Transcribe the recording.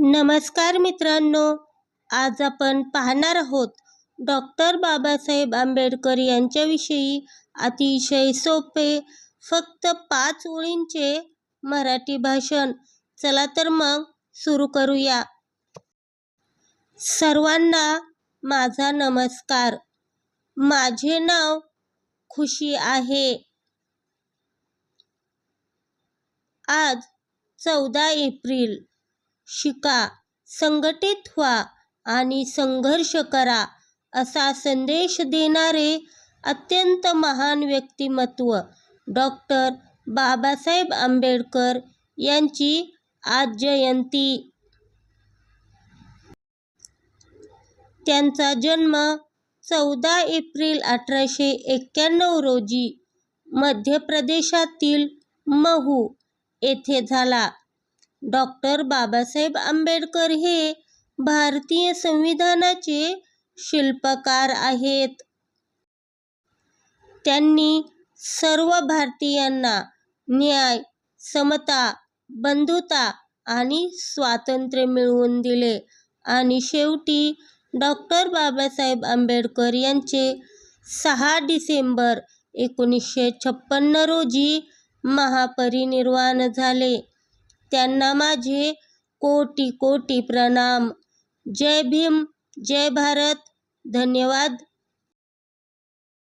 नमस्कार मित्रांनो आज आपण पाहणार आहोत डॉक्टर बाबासाहेब आंबेडकर यांच्याविषयी अतिशय सोपे फक्त पाच ओळींचे मराठी भाषण. चला तर मग सुरू करूया. सर्वांना माझा नमस्कार. माझे नाव खुशी आहे. आज चौदा एप्रिल. शिका संघटित व्हा आणि संघर्ष करा असा संदेश देणारे अत्यंत महान व्यक्तिमत्व डॉक्टर बाबासाहेब आंबेडकर यांची आज जयंती. त्यांचा जन्म चौदा एप्रिल अठराशे एक्क्याण्णव रोजी मध्य प्रदेशातील महू येथे झाला. डॉक्टर बाबासाहेब आंबेडकर हे भारतीय संविधानाचे शिल्पकार आहेत. त्यांनी सर्व भारतीयांना न्याय समता बंधुता आणि स्वातंत्र्य मिळवून दिले आणि शेवटी डॉक्टर बाबासाहेब आंबेडकर यांचे सहा डिसेंबर एकोणीसशे छप्पन्न रोजी महापरिनिर्वाण झाले. त्यांना माझे कोटी कोटी प्रणाम. जय भीम जय भारत. धन्यवाद.